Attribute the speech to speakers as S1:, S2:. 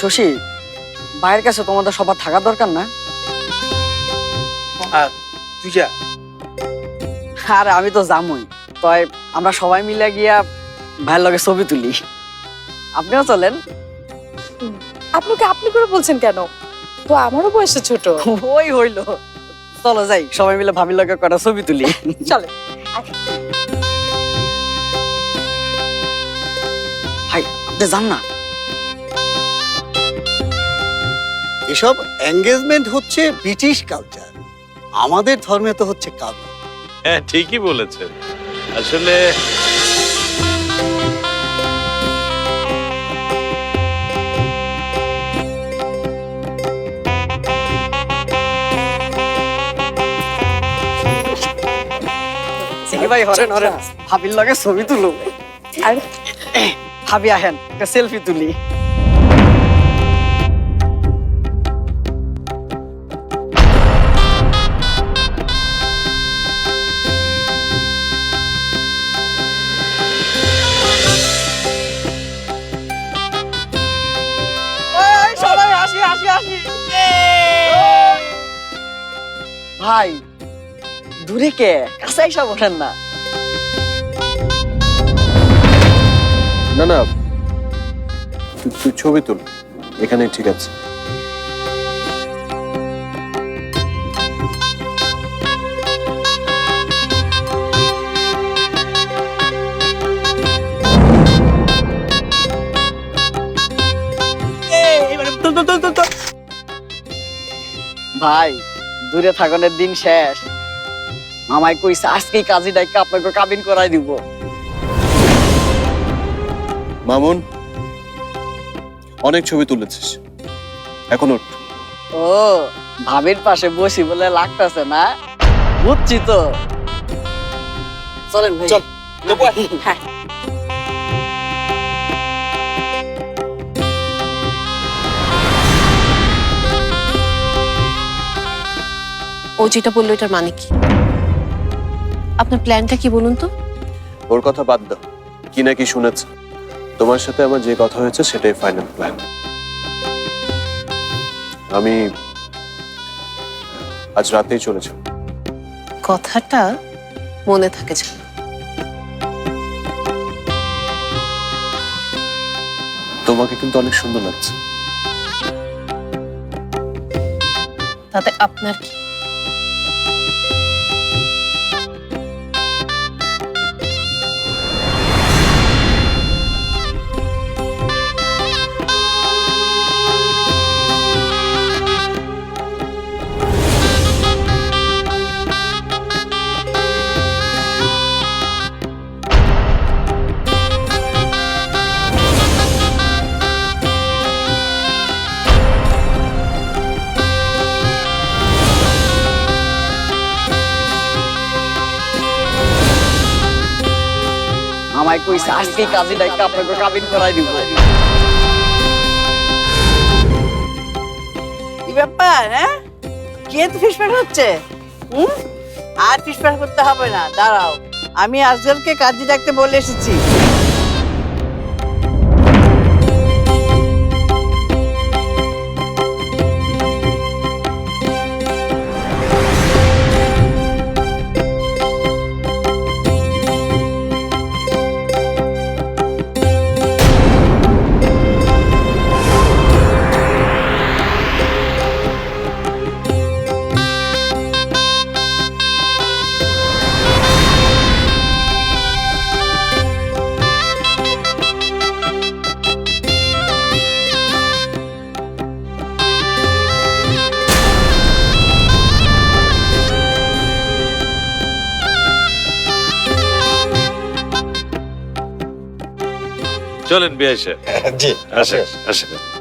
S1: শশী ভাইয়ের কাছে তোমাদের সবার থাকা দরকার না?
S2: আর তুই যা।
S1: আর আমি তো জামুই তাই আমরা সবাই মিলে গিয়া ভাইয়ের লগে ছবি তুলি। আপনিও চলেন।
S3: আপনাকে আপনি করে বলছেন কেন? তো আমারও বয়সে ছোট।
S1: ওই হইল। চলো যাই সবাই মিলে ভাবির লগে কটা ছবি তুলি।
S3: চলে।
S1: ভাই আপনি যান না।
S4: এসব এঙ্গেজমেন্ট হচ্ছে ব্রিটিশ কালচার আমাদের ধর্মে তো হচ্ছে কাব্য
S5: হ্যাঁ ঠিকই বলেছেন। আসলে
S1: ভাই হরেন হরেন ভাবির লগে ছবি তুলু
S3: আর
S1: ভাবি আহেন একটা সেলফি তুলি। ভাই, দূরে কে? কাছে এসে বসেন না।
S6: না না, তুই ছবি তুল। এখানে ঠিক আছে।
S1: ভাই দূরে থাকনের দিন শেষ। মামাই কইছে আজকেই কাজী ডাইকা আপনাকে কাবিন করাই দিব।
S6: মামুন অনেক ছবি তুলেছিস। এখন ওঠ।
S1: ও ভাবির পাশে বসি বলে লাগতেছে না? বুঝছি তো। চলেন ভাই।
S2: চল।
S1: হ্যাঁ।
S7: ও যেটা বলল এটার মানে কি? আপনার প্ল্যানটা কি বলুন তো?
S6: ওর কথা বাদ দাও। কি না কি শুনেছে। তোমার সাথে আমার যে কথা হয়েছে সেটাই ফাইনাল প্ল্যান আমি আজ রাতেই চলেছি
S7: কথাটা মনে থাকে যেন।
S6: তোমাকে কিন্তু অনেক সুন্দর লাগছে।
S7: তাতে আপনার কি?
S1: মামাই কইছে আজকেই কাজী ডাইকা আপনাকে কাবিন করাই দিব।
S8: কি ব্যাপার হ্যাঁ? কে তো ফিসফাস হচ্ছে? হুম? আর ফিসফাস করতে হবে না, দাঁড়াও। আমি আজকালকে কাজে ডাকতে বলে এসেছি।
S5: চলেন বিয়ে আসে
S2: জি
S5: আসেন। আসেন।